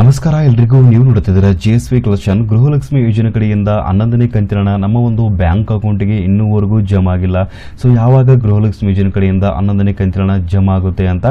ನಮಸ್ಕಾರ, ಎಲ್ರಿಗೂ ನೀವು ನೋಡುತ್ತಿದ್ದೀರಾ G S V collection Gruhalakshmi ಯೋಜನೆ ಕಡೆಯಿಂದ ಹನ್ನೊಂದನೇ ಕಂತಿನ ನಮ್ಮ ಒಂದು ಬ್ಯಾಂಕ್ ಅಕೌಂಟಿಗೆ ಇನ್ನೂವರೆಗೂ ಜಮಾ ಆಗಿಲ್ಲ. ಸೊ ಯಾವಾಗ ಗೃಹಲಕ್ಷ್ಮಿ ಯೋಜನೆ ಕಡೆಯಿಂದ ಹನ್ನೊಂದನೇ ಕಂತಿನ ಜಮಾ ಆಗುತ್ತೆ ಅಂತ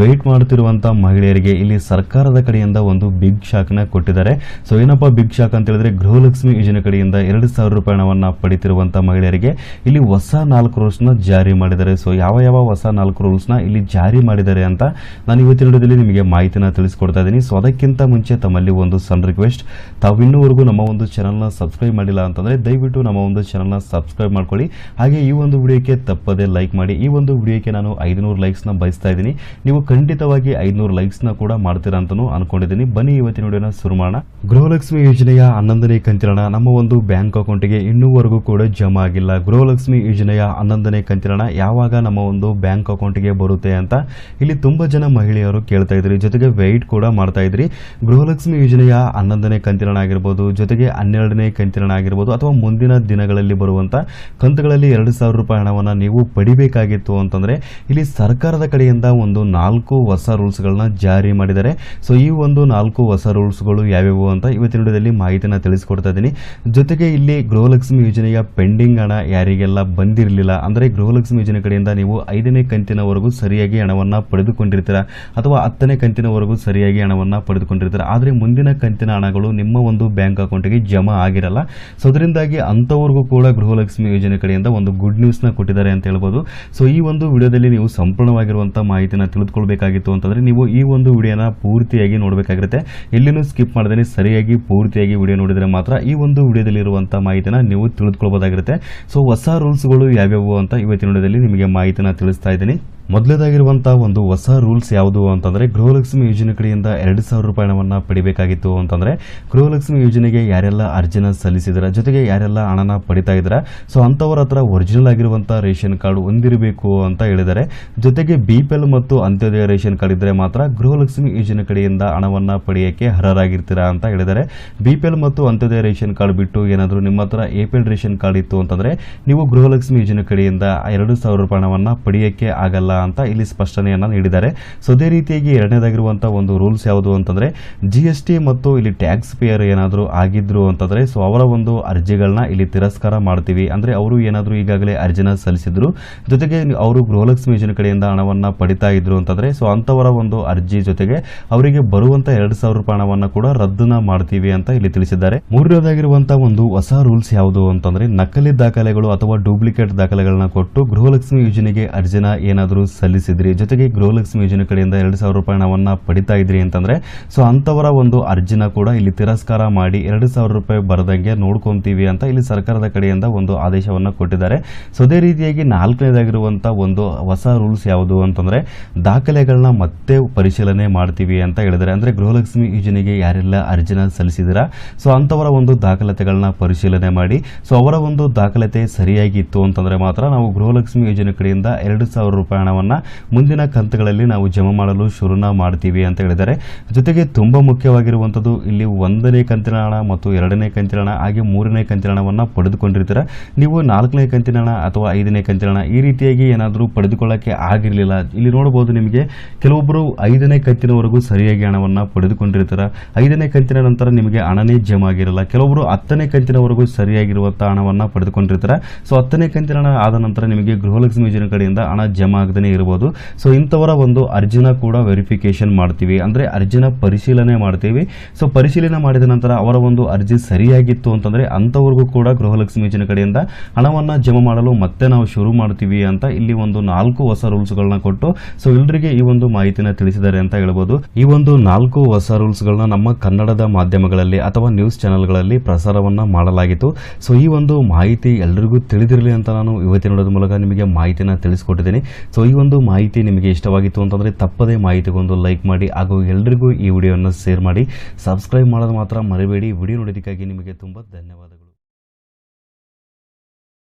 ವೆಯ್ಟ್ ಮಾಡ್ತಿರುವಂಥ ಮಹಿಳೆಯರಿಗೆ ಇಲ್ಲಿ ಸರ್ಕಾರದ ಕಡೆಯಿಂದ ಒಂದು ಬಿಗ್ ಶಾಕ್ನ ಕೊಟ್ಟಿದ್ದಾರೆ. ಸೊ ಏನಪ್ಪ ಬಿಗ್ ಶಾಕ್ ಅಂತ ಹೇಳಿದ್ರೆ ಗೃಹಲಕ್ಷ್ಮಿ ಯೋಜನೆ ಕಡೆಯಿಂದ ಎರಡು ಸಾವಿರ ರೂಪಾಯಿ ಹಣವನ್ನು ಪಡಿತಿರುವಂಥ ಮಹಿಳೆಯರಿಗೆ ಇಲ್ಲಿ ಹೊಸ ನಾಲ್ಕು ರೂಲ್ಸ್ನ ಜಾರಿ ಮಾಡಿದ್ದಾರೆ. ಸೊ ಯಾವ ಯಾವ ಹೊಸ ನಾಲ್ಕು ರೂಲ್ಸ್ನ ಇಲ್ಲಿ ಜಾರಿ ಮಾಡಿದ್ದಾರೆ ಅಂತ ನಾನು ಇವತ್ತಿನ ನಿಮಗೆ ಮಾಹಿತಿನ ತಿಳಿಸ್ಕೊಡ್ತಾ ಇದ್ದೀನಿ. ಸೊ ಅದಕ್ಕಿಂತ ಮುಂಚೆ ತಮ್ಮಲ್ಲಿ ಒಂದು ಸಣ್ಣ ರಿಕ್ವೆಸ್ಟ್ ತಾವು ಇನ್ನೂವರೆಗೂ ನಮ್ಮ ಒಂದು ಚಾನಲ್ನ ಸಬ್ಸ್ಕ್ರೈಬ್ ಮಾಡಿಲ್ಲ ಅಂತಂದರೆ ದಯವಿಟ್ಟು ನಮ್ಮ ಒಂದು ಚಾನಲ್ನ ಸಬ್ಸ್ಕ್ರೈಬ್ ಮಾಡ್ಕೊಳ್ಳಿ. ಹಾಗೆ ಈ ಒಂದು ವಿಡಿಯೋಕ್ಕೆ ತಪ್ಪದೇ ಲೈಕ್ ಮಾಡಿ. ಈ ಒಂದು ವಿಡಿಯೋಕ್ಕೆ ನಾನು ಐದುನೂರು ಲೈಕ್ಸ್ನ ಬಯಸ್ತಾ ಇದ್ದೀನಿ. ನೀವು ಖಂಡಿತವಾಗಿ ಐದುನೂರು ಲೈಕ್ಸ್ನ ಕೂಡ ಮಾಡ್ತೀರಾ ಅಂತಲೂ ಅನ್ಕೊಂಡಿದ್ದೀನಿ. ಬನ್ನಿ ಇವತ್ತಿನ ವಿಡಿಯೋನ ಶುರು ಮಾಡೋಣ. ಗೃಹಲಕ್ಷ್ಮಿ ಯೋಜನೆಯ ಹನ್ನೊಂದನೇ ಕಂತಿನ ನಮ್ಮ ಒಂದು ಬ್ಯಾಂಕ್ ಅಕೌಂಟಿಗೆ ಇನ್ನೂವರೆಗೂ ಕೂಡ ಜಮಾ ಆಗಿಲ್ಲ. ಗೃಹಲಕ್ಷ್ಮಿ ಯೋಜನೆಯ ಹನ್ನೊಂದನೇ ಕಂತಿನ ಯಾವಾಗ ನಮ್ಮ ಒಂದು ಬ್ಯಾಂಕ್ ಅಕೌಂಟಿಗೆ ಬರುತ್ತೆ ಅಂತ ಇಲ್ಲಿ ತುಂಬಾ ಜನ ಮಹಿಳೆಯರು ಕೇಳ್ತಾ ಇದ್ರಿ. ಜೊತೆಗೆ ವೆಯ್ಟ್ ಕೂಡ ಮಾಡ್ತಾ ಇದ್ರಿ. ಗೃಹಲಕ್ಷ್ಮಿ ಯೋಜನೆಯ ಹನ್ನೊಂದನೇ ಕಂತಿನ ಹಣ ಆಗಿರ್ಬೋದು, ಜೊತೆಗೆ ಹನ್ನೆರಡನೇ ಕಂತಿನ ಹಣ ಆಗಿರ್ಬೋದು, ಅಥವಾ ಮುಂದಿನ ದಿನಗಳಲ್ಲಿ ಬರುವಂಥ ಕಂತುಗಳಲ್ಲಿ ಎರಡು ಸಾವಿರ ರೂಪಾಯಿ ಹಣವನ್ನು ನೀವು ಪಡಿಬೇಕಾಗಿತ್ತು ಅಂತಂದ್ರೆ, ಇಲ್ಲಿ ಸರ್ಕಾರದ ಕಡೆಯಿಂದ ಒಂದು ನಾಲ್ಕು ಹೊಸ ರೂಲ್ಸ್ಗಳನ್ನ ಜಾರಿ ಮಾಡಿದ್ದಾರೆ. ಸೊ ಈ ಒಂದು ನಾಲ್ಕು ಹೊಸ ರೂಲ್ಸ್ಗಳು ಯಾವ್ಯಾವು ಅಂತ ಇವತ್ತಿನ ವಿಡಿಯೋದಲ್ಲಿ ಮಾಹಿತಿನ ತಿಳಿಸ್ಕೊಡ್ತಾ ಇದ್ದೀನಿ. ಜೊತೆಗೆ ಇಲ್ಲಿ ಗೃಹಲಕ್ಷ್ಮಿ ಯೋಜನೆಯ ಪೆಂಡಿಂಗ್ ಹಣ ಯಾರಿಗೆಲ್ಲ ಬಂದಿರಲಿಲ್ಲ ಅಂದರೆ, ಗೃಹಲಕ್ಷ್ಮಿ ಯೋಜನೆ ಕಡೆಯಿಂದ ನೀವು ಐದನೇ ಕಂತಿನವರೆಗೂ ಸರಿಯಾಗಿ ಹಣವನ್ನು ಪಡೆದುಕೊಂಡಿರ್ತೀರಾ, ಅಥವಾ ಹತ್ತನೇ ಕಂತಿನವರೆಗೂ ಸರಿಯಾಗಿ ಹಣವನ್ನು ಪಡೆದುಕೊಂಡಿರ್ತೀರ? ಆದರೆ ಮುಂದಿನ ಕಂತಿನ ಹಣಗಳು ನಿಮ್ಮ ಒಂದು ಬ್ಯಾಂಕ್ ಅಕೌಂಟಿಗೆ ಜಮಾ ಆಗಿರಲ್ಲ. ಸೊ ಅದರಿಂದಾಗಿ ಅಂಥವ್ರಿಗೂ ಕೂಡ ಗೃಹಲಕ್ಷ್ಮಿ ಯೋಜನೆ ಕಡೆಯಿಂದ ಒಂದು ಗುಡ್ ನ್ಯೂಸ್ನ ಕೊಟ್ಟಿದ್ದಾರೆ ಅಂತ ಹೇಳ್ಬೋದು. ಸೊ ಈ ಒಂದು ವಿಡಿಯೋದಲ್ಲಿ ನೀವು ಸಂಪೂರ್ಣವಾಗಿರುವಂಥ ಮಾಹಿತಿನ ತಿಳಿದುಕೊಳ್ಬೇಕಾಗಿತ್ತು ಅಂತಂದರೆ ನೀವು ಈ ಒಂದು ವಿಡಿಯೋನ ಪೂರ್ತಿಯಾಗಿ ನೋಡಬೇಕಾಗಿರುತ್ತೆ. ಎಲ್ಲಿನೂ ಸ್ಕಿಪ್ ಮಾಡದೇ ಸರಿಯಾಗಿ ಪೂರ್ತಿಯಾಗಿ ವಿಡಿಯೋ ನೋಡಿದರೆ ಮಾತ್ರ ಈ ಒಂದು ವಿಡಿಯೋದಲ್ಲಿರುವಂಥ ಮಾಹಿತಿನ ನೀವು ತಿಳಿದುಕೊಳ್ಬೋದಾಗಿರುತ್ತೆ. ಸೊ ಹೊಸ ರೂಲ್ಸ್ಗಳು ಯಾವ್ಯಾವು ಅಂತ ಇವತ್ತಿನ ವಿಡಿಯೋದಲ್ಲಿ ನಿಮಗೆ ಮಾಹಿತಿನ ತಿಳಿಸ್ತಾ ಇದ್ದೀನಿ. ಮೊದಲೇದಾಗಿರುವಂತಹ ಒಂದು ಹೊಸ ರೂಲ್ಸ್ ಯಾವುದು ಅಂತಂದ್ರೆ ಗೃಹಲಕ್ಷ್ಮಿ ಯೋಜನೆ ಕಡೆಯಿಂದ ಎರಡು ಸಾವಿರ ರೂಪಾಯಿ ಹಣವನ್ನು ಪಡಿಬೇಕಾಗಿತ್ತು ಅಂತಂದ್ರೆ ಗೃಹಲಕ್ಷ್ಮಿ ಯೋಜನೆಗೆ ಯಾರೆಲ್ಲ ಅರ್ಜಿನ ಸಲ್ಲಿಸಿದ್ರ, ಜೊತೆಗೆ ಯಾರೆಲ್ಲ ಹಣನ ಪಡಿತಾ ಇದ್ರ ಸೊ ಅಂತವರ ಹತ್ರ ಒರಿಜಿನಲ್ ಆಗಿರುವಂತಹ ರೇಷನ್ ಕಾರ್ಡ್ ಹೊಂದಿರಬೇಕು ಅಂತ ಹೇಳಿದ್ದಾರೆ ಜೊತೆಗೆ ಬಿ ಪಿ ಎಲ್ ಮತ್ತು ಅಂತ್ಯೋದಯ ರೇಷನ್ ಕಾರ್ಡ್ ಇದ್ರೆ ಮಾತ್ರ ಗೃಹಲಕ್ಷ್ಮಿ ಯೋಜನೆ ಕಡೆಯಿಂದ ಹಣವನ್ನ ಪಡೆಯಕ್ಕೆ ಅರ್ಹರಾಗಿರ್ತೀರಾ ಅಂತ ಹೇಳಿದ್ದಾರೆ ಬಿ ಪಿ ಎಲ್ ಮತ್ತು ಅಂತ್ಯೋದಯ ರೇಷನ್ ಕಾರ್ಡ್ ಬಿಟ್ಟು ಏನಾದರೂ ನಿಮ್ಮ ಹತ್ರ ಎ ರೇಷನ್ ಕಾರ್ಡ್ ಇತ್ತು ಅಂತಂದ್ರೆ, ನೀವು ಗೃಹಲಕ್ಷ್ಮಿ ಯೋಜನೆ ಕಡೆಯಿಂದ ಎರಡು ಸಾವಿರ ರೂಪಾಯಿ ಹಣವನ್ನ ಪಡೆಯಕ್ಕೆ ಆಗಲ್ಲ ಅಂತ ಇಲ್ಲಿ ಸ್ಪಷ್ಟನೆಯನ್ನ ನೀಡಿದ್ದಾರೆ. ಸೊ, ಅದೇ ರೀತಿಯಾಗಿ ಎರಡನೇದಾಗಿರುವಂತಹ ಒಂದು ರೂಲ್ಸ್ ಯಾವುದು ಅಂತಂದ್ರೆ ಜಿ ಎಸ್ ಟಿ ಮತ್ತು ಇಲ್ಲಿ ಟ್ಯಾಕ್ಸ್ ಪೇಯರ್ ಏನಾದರೂ ಆಗಿದ್ರು ಅಂತಂದ್ರೆ, ಸೊ, ಅವರ ಒಂದು ಅರ್ಜಿಗಳನ್ನ ಇಲ್ಲಿ ತಿರಸ್ಕಾರ ಮಾಡ್ತೀವಿ. ಅಂದ್ರೆ, ಅವರು ಏನಾದರೂ ಈಗಾಗಲೇ ಅರ್ಜಿನ ಸಲ್ಲಿಸಿದ್ರು. ಜೊತೆಗೆ ಅವರು ಗೃಹಲಕ್ಷ್ಮಿ ಯೋಜನೆ ಕಡೆಯಿಂದ ಹಣವನ್ನ ಪಡಿತಾ ಇದ್ರು ಅಂತಂದ್ರೆ, ಸೊ, ಅಂತವರ ಒಂದು ಅರ್ಜಿ ಜೊತೆಗೆ ಅವರಿಗೆ ಬರುವಂತ ಎರಡು ಸಾವಿರ ರೂಪಾಯಿ ಹಣವನ್ನ ಕೂಡ ರದ್ದನ್ನ ಮಾಡ್ತೀವಿ ಅಂತ ಇಲ್ಲಿ ತಿಳಿಸಿದ್ದಾರೆ. ಮೂರನೇದಾಗಿರುವಂತಹ ಒಂದು ಹೊಸ ರೂಲ್ಸ್ ಯಾವುದು ಅಂತಂದ್ರೆ, ನಕಲಿ ದಾಖಲೆಗಳು ಅಥವಾ ಡೂಪ್ಲಿಕೇಟ್ ದಾಖಲೆಗಳನ್ನ ಕೊಟ್ಟು ಗೃಹಲಕ್ಷ್ಮಿ ಯೋಜನೆಗೆ ಅರ್ಜಿನ ಏನಾದರೂ ಸಲ್ಲಿಸಿದ್ರಿ. ಜೊತೆಗೆ ಗೃಹಲಕ್ಷ್ಮಿ ಯೋಜನೆ ಕಡೆಯಿಂದ ಎರಡು ಸಾವಿರ ರೂಪಾಯಿ ಹಣವನ್ನ ಪಡಿತಾ ಇದ್ರಿ ಅಂತಂದ್ರೆ, ಸೊ ಅಂತವರ ಒಂದು ಅರ್ಜಿನ ಕೂಡ ಇಲ್ಲಿ ತಿರಸ್ಕಾರ ಮಾಡಿ ಎರಡು ಸಾವಿರ ರೂಪಾಯಿ ಬರದಂಗೆ ನೋಡ್ಕೊಂತೀವಿ ಅಂತ ಇಲ್ಲಿ ಸರ್ಕಾರದ ಕಡೆಯಿಂದ ಒಂದು ಆದೇಶವನ್ನ ಕೊಟ್ಟಿದ್ದಾರೆ. ಸೊ ಅದೇ ರೀತಿಯಾಗಿ ನಾಲ್ಕನೇದಾಗಿರುವಂತ ಒಂದು ಹೊಸ ರೂಲ್ಸ್ ಯಾವುದು ಅಂತಂದ್ರೆ ದಾಖಲೆಗಳನ್ನ ಮತ್ತೆ ಪರಿಶೀಲನೆ ಮಾಡ್ತೀವಿ ಅಂತ ಹೇಳಿದ್ದಾರೆ. ಅಂದ್ರೆ ಗೃಹಲಕ್ಷ್ಮಿ ಯೋಜನೆಗೆ ಯಾರೆಲ್ಲ ಅರ್ಜಿನ ಸಲ್ಲಿಸಿದಿರಾ ಸೊ ಅಂತವರ ಒಂದು ದಾಖಲಾತಿಗಳನ್ನ ಪರಿಶೀಲನೆ ಮಾಡಿ. ಸೊ ಅವರ ಒಂದು ದಾಖಲಾತಿ ಸರಿಯಾಗಿತ್ತು ಅಂತಂದ್ರೆ ಮಾತ್ರ ನಾವು ಗೃಹಲಕ್ಷ್ಮಿ ಯೋಜನೆ ಕಡೆಯಿಂದ ಎರಡು ಸಾವಿರ ರೂಪಾಯಿ ಹಣವನ್ನ ಮುಂದಿನ ಕಂತುಗಳಲ್ಲಿ ನಾವು ಜಮಾ ಮಾಡಲು ಶುರುನ ಮಾಡ್ತೀವಿ ಅಂತ ಹೇಳಿದ್ದಾರೆ. ಜೊತೆಗೆ ತುಂಬ ಮುಖ್ಯವಾಗಿರುವಂಥದ್ದು ಇಲ್ಲಿ ಒಂದನೇ ಕಂತಿನ ಹಣ ಮತ್ತು ಎರಡನೇ ಕಂತಿನ ಹಣ ಹಾಗೆ ಮೂರನೇ ಕಂತಿನ ಹಣವನ್ನು ಪಡೆದುಕೊಂಡಿರ್ತೀರ? ನೀವು ನಾಲ್ಕನೇ ಕಂತಿನ ಹಣ ಅಥವಾ ಐದನೇ ಕಂತಿನ ಹಣ ಈ ರೀತಿಯಾಗಿ ಏನಾದರೂ ಪಡೆದುಕೊಳ್ಳೋಕ್ಕೆ ಆಗಿರಲಿಲ್ಲ. ಇಲ್ಲಿ ನೋಡಬಹುದು ನಿಮಗೆ ಕೆಲವೊಬ್ಬರು ಐದನೇ ಕಂತಿನವರೆಗೂ ಸರಿಯಾಗಿ ಹಣವನ್ನು ಪಡೆದುಕೊಂಡಿರ್ತಾರೆ? ಐದನೇ ಕಂತಿನ ನಂತರ ನಿಮಗೆ ಹಣನೇ ಜಮಾ ಆಗಿರಲ್ಲ. ಕೆಲವೊಬ್ಬರು ಹತ್ತನೇ ಕಂತಿನವರೆಗೂ ಸರಿಯಾಗಿರುವಂಥ ಹಣವನ್ನು ಪಡೆದುಕೊಂಡಿರ್ತಾರೆ? ಸೊ ಹತ್ತನೇ ಕಂತಿನ ಹಣ ಆದ ನಂತರ ನಿಮಗೆ ಗೃಹಲಕ್ಷ್ಮಿ ಯೋಜನೆ ಕಡೆಯಿಂದ ಹಣ ಜಮಾ ಆಗದೇ ಇರಬಹುದು ಸೊ ಇಂಥವರ ಒಂದು ಅರ್ಜಿನ ಕೂಡ ವೆರಿಫಿಕೇಶನ್ ಮಾಡ್ತೀವಿ. ಅಂದ್ರೆ ಅರ್ಜಿನ ಪರಿಶೀಲನೆ ಮಾಡ್ತೀವಿ. ಸೊ ಪರಿಶೀಲನೆ ಮಾಡಿದ ನಂತರ ಅವರ ಒಂದು ಅರ್ಜಿ ಸರಿಯಾಗಿತ್ತು ಅಂತಂದರೆ ಅಂಥವ್ರಿಗೂ ಕೂಡ ಗೃಹಲಕ್ಷ್ಮಿ ಯೋಜನೆ ಕಡೆಯಿಂದ ಹಣವನ್ನು ಜಮಾ ಮಾಡಲು ಮತ್ತೆ ನಾವು ಶುರು ಮಾಡ್ತೀವಿ ಅಂತ ಇಲ್ಲಿ ಒಂದು ನಾಲ್ಕು ಹೊಸ ರೂಲ್ಸ್ಗಳನ್ನ ಕೊಟ್ಟು ಸೊ ಎಲ್ರಿಗೆ ಈ ಒಂದು ಮಾಹಿತಿನ ತಿಳಿಸಿದ್ದಾರೆ ಅಂತ ಹೇಳ್ಬೋದು. ಈ ಒಂದು ನಾಲ್ಕು ಹೊಸ ರೂಲ್ಸ್ಗಳನ್ನ ನಮ್ಮ ಕನ್ನಡದ ಮಾಧ್ಯಮಗಳಲ್ಲಿ ಅಥವಾ ನ್ಯೂಸ್ ಚಾನೆಲ್ಗಳಲ್ಲಿ ಪ್ರಸಾರವನ್ನ ಮಾಡಲಾಗಿತ್ತು. ಸೊ ಈ ಒಂದು ಮಾಹಿತಿ ಎಲ್ರಿಗೂ ತಿಳಿದಿರಲಿ ಅಂತ ನಾನು ಇವತ್ತಿನ ಮೂಲಕ ನಿಮಗೆ ಮಾಹಿತಿನ ತಿಳಿಸ್ಕೊಟ್ಟಿದ್ದೀನಿ. ಸೊ ಒಂದು ಮಾಹಿತಿ ನಿಮಗೆ ಇಷ್ಟವಾಗಿತ್ತು ಅಂತಂದರೆ ತಪ್ಪದೇ ಮಾಹಿತಿಗೊಂದು ಲೈಕ್ ಮಾಡಿ ಹಾಗೂ ಎಲ್ರಿಗೂ ಈ ವಿಡಿಯೋವನ್ನು ಶೇರ್ ಮಾಡಿ. ಸಬ್ಸ್ಕ್ರೈಬ್ ಮಾಡೋದು ಮಾತ್ರ ಮರಿಬೇಡಿ. ವಿಡಿಯೋ ನೋಡೋದಕ್ಕಾಗಿ ನಿಮಗೆ ತುಂಬ ಧನ್ಯವಾದಗಳು.